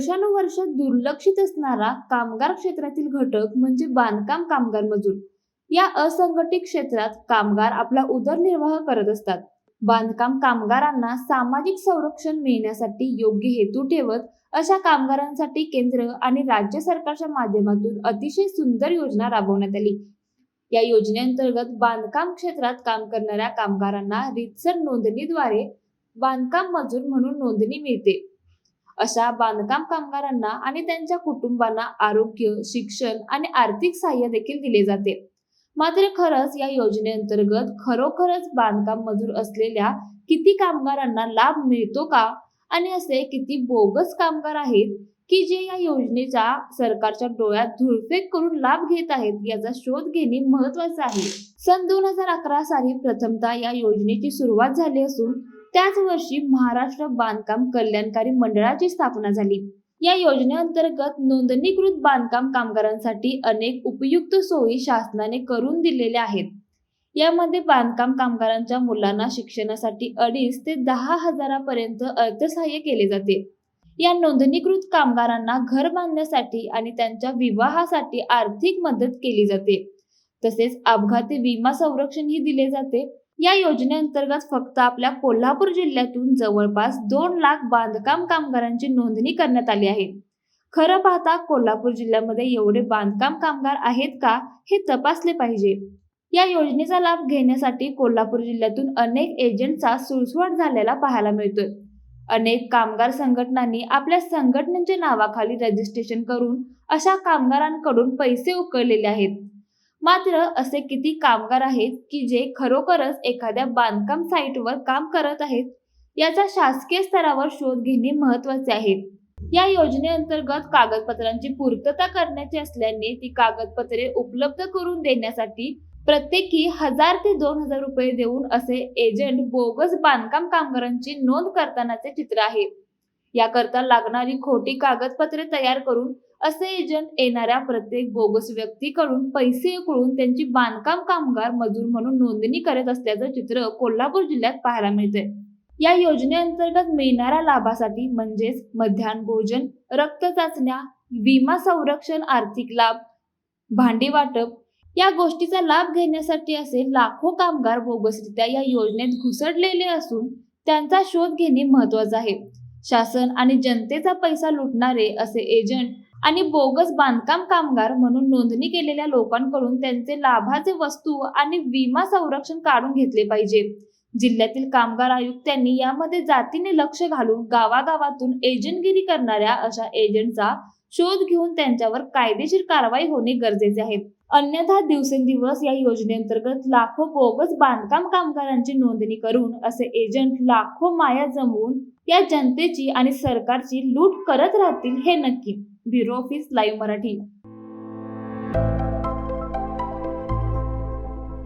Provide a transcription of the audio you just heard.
वर्षानुवर्ष दुर्लक्षित असणारा कामगार क्षेत्रातील घटक म्हणजे बांधकाम कामगार मजूर. या असंघटित क्षेत्रात कामगार आपला उदरनिर्वाह करत असतात. बांधकाम कामगारांना सामाजिक संरक्षण मिळण्यासाठी योग्य हेतू ठेवत अशा कामगारांसाठी केंद्र आणि राज्य सरकारच्या माध्यमातून अतिशय सुंदर योजना राबवण्यात आली. या योजनेअंतर्गत बांधकाम क्षेत्रात काम करणाऱ्या कामगारांना रितसर नोंदणीद्वारे बांधकाम मजूर म्हणून नोंदणी मिळते. अशा बांधकाम कामगारांना आणि त्यांच्या कुटुंबांना आरोग्य शिक्षण आणि आर्थिक सहाय्य देखील दिले जाते. मात्र खरंच या योजनेअंतर्गत खरोखरच बांधकाम मजूर असलेल्या किती कामगारांना लाभ मिळतो का? आणि असे किती बोगस कामगार आहेत की जे या योजनेचा सरकारच्या डोळ्यात धुळफेक करून लाभ घेत आहेत याचा शोध घेणे महत्त्वाचे आहे. सन दोन हजार अकरा साली प्रथमतः या योजनेची सुरुवात झाली असून त्याच वर्षी महाराष्ट्र बांधकाम कल्याणकारी मंडळाची स्थापना झाली. या योजनेअंतर्गत नोंदणीकृत बांधकाम कामगारांसाठी अनेक उपयुक्त सोयी शासनाने करून दिलेल्या आहेत. यामध्ये बांधकाम कामगारांच्या मुलांना शिक्षणासाठी अडीच ते दहा हजारापर्यंत अर्थसहाय्य केले जाते. या नोंदणीकृत कामगारांना घर बांधण्यासाठी आणि त्यांच्या विवाहासाठी आर्थिक मदत केली जाते. तसेच अपघाती विमा संरक्षणही दिले जाते. या योजनेअंतर्गत फक्त आपल्या कोल्हापूर जिल्ह्यातून जवळपास दोन लाख बांधकाम कामगारांची नोंदणी करण्यात आली आहे. खरं पाहता कोल्हापूर जिल्ह्यामध्ये एवढे बांधकाम कामगार आहेत का हे तपासले पाहिजे. या योजनेचा लाभ घेण्यासाठी कोल्हापूर जिल्ह्यातून अनेक एजंटचा सुळसुवाट झालेला पाहायला मिळतोय. अनेक कामगार संघटनांनी आपल्या संघटनेच्या नावाखाली रजिस्ट्रेशन करून अशा कामगारांकडून पैसे उकळलेले आहेत. मात्र असे किती कामगार आहेत की जे खरोखरच एखाद्या बांधकाम साईटवर काम करत आहेत याचा शासकीय स्तरावर शोध घेणे महत्त्वाचे आहे. या योजनेअंतर्गत कागदपत्रांची पूर्तता करण्याची असल्याने ती कागदपत्रे उपलब्ध करून देण्यासाठी प्रत्येकी हजार ते दोन हजार रुपये देऊन असे एजंट बोगस बांधकाम कामगारांची नोंद करतानाचे चित्र आहे. याकरता लागणारी खोटी कागदपत्रे तयार करून असे एजंट येणाऱ्या प्रत्येक बोगस व्यक्तीकडून पैसे उकळून त्यांची बांधकाम कामगार मजूर म्हणून नोंदणी करत असल्याचं चित्र कोल्हापूर जिल्ह्यात पाहायला मिळते या योजनेअंतर्गत मिळणाऱ्या लाभासाठी म्हणजेच मध्यान्ह भोजन रक्त चाचण्या विमा संरक्षण आर्थिक लाभ भांडी वाटप या गोष्टीचा लाभ घेण्यासाठी असे लाखो कामगार बोगसरित्या या योजनेत घुसडलेले असून त्यांचा शोध घेणे महत्त्वाचे आहे. शासन आणि जनतेचा पैसा लुटणारे असे एजंट आणि बोगस बांधकाम कामगार म्हणून नोंदणी केलेल्या लोकांकडून त्यांचे लाभाचे वस्तू आणि विमा संरक्षण काढून घेतले पाहिजे. जिल्ह्यातील कामगार आयुक्तांनी यामध्ये जातीने लक्ष घालून गावागावातून एजंटगिरी करणाऱ्या अशा एजंटचा शोध घेऊन त्यांच्यावर कायदेशीर कारवाई होणे गरजेचे आहे. अन्यथा दिवसेंदिवस या योजनेअंतर्गत लाखो बोगस बांधकाम कामगारांची नोंदणी करून असे एजंट लाखो माया जमवून या जनतेची आणि सरकारची लूट करत राहतील हे नक्की. Bureau office live Marathi.